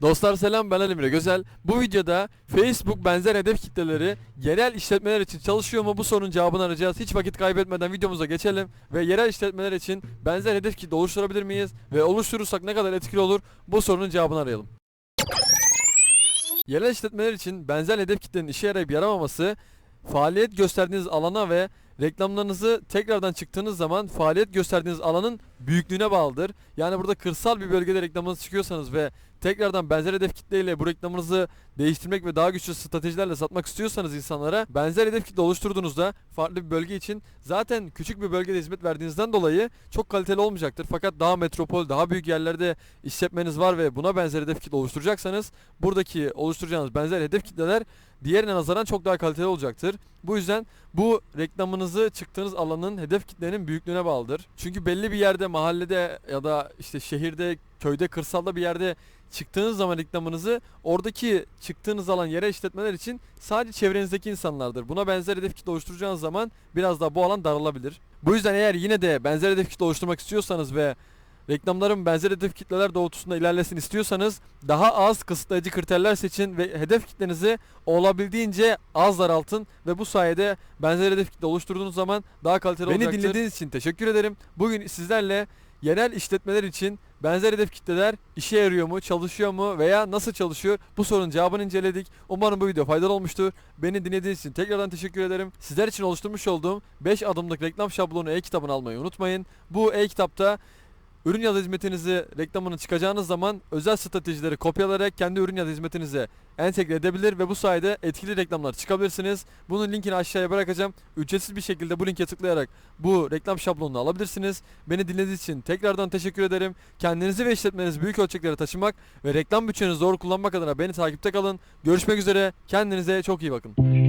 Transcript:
Dostlar selam ben Ali Emre Gözel. Bu videoda Facebook benzer hedef kitleleri yerel işletmeler için çalışıyor mu bu sorunun cevabını arayacağız. Hiç vakit kaybetmeden videomuza geçelim ve yerel işletmeler için benzer hedef kitle oluşturabilir miyiz ve oluşturursak ne kadar etkili olur bu sorunun cevabını arayalım. Yerel işletmeler için benzer hedef kitlenin işe yarayıp yaramaması faaliyet gösterdiğiniz alana ve reklamlarınızı tekrardan çıktığınız zaman faaliyet gösterdiğiniz alanın büyüklüğüne bağlıdır. Yani burada kırsal bir bölgede reklamınız çıkıyorsanız ve tekrardan benzer hedef kitleyle bu reklamınızı değiştirmek ve daha güçlü stratejilerle satmak istiyorsanız insanlara benzer hedef kitle oluşturduğunuzda farklı bir bölge için zaten küçük bir bölgede hizmet verdiğinizden dolayı çok kaliteli olmayacaktır. Fakat daha metropol, daha büyük yerlerde işletmeniz var ve buna benzer hedef kitle oluşturacaksanız buradaki oluşturacağınız benzer hedef kitleler diğerine nazaran çok daha kaliteli olacaktır. Bu yüzden bu reklamınızı çıktığınız alanın hedef kitlenin büyüklüğüne bağlıdır. Çünkü belli bir yerde mahallede ya da işte şehirde, köyde, kırsalda bir yerde çıktığınız zaman reklamınızı oradaki çıktığınız alan yere işletmeler için sadece çevrenizdeki insanlardır. Buna benzer hedef kitle oluşturacağınız zaman biraz daha bu alan daralabilir. Bu yüzden eğer yine de benzer hedef kitle oluşturmak istiyorsanız ve reklamların benzer hedef kitleler doğrultusunda ilerlesin istiyorsanız daha az kısıtlayıcı kriterler seçin ve hedef kitlenizi olabildiğince az daraltın ve bu sayede benzer hedef kitle oluşturduğunuz zaman daha kaliteli Beni olacaktır. dinlediğiniz için teşekkür ederim. Bugün sizlerle yerel işletmeler için benzer hedef kitleler işe yarıyor mu, çalışıyor mu veya nasıl çalışıyor bu sorunun cevabını inceledik. Umarım bu video faydalı olmuştur. Beni dinlediğiniz için tekrardan teşekkür ederim. Sizler için oluşturmuş olduğum 5 adımlık reklam şablonu e-kitabını almayı unutmayın. Bu e-kitapta ürün ya da hizmetinizi reklamını çıkacağınız zaman özel stratejileri kopyalayarak kendi ürün ya da hizmetinize entegre edebilir ve bu sayede etkili reklamlar çıkabilirsiniz. Bunun linkini aşağıya bırakacağım. Ücretsiz bir şekilde bu linke tıklayarak bu reklam şablonunu alabilirsiniz. Beni dinlediğiniz için tekrardan teşekkür ederim. Kendinizi ve işletmenizi büyük ölçeklere taşımak ve reklam bütçenizi doğru kullanmak adına beni takipte kalın. Görüşmek üzere. Kendinize çok iyi bakın.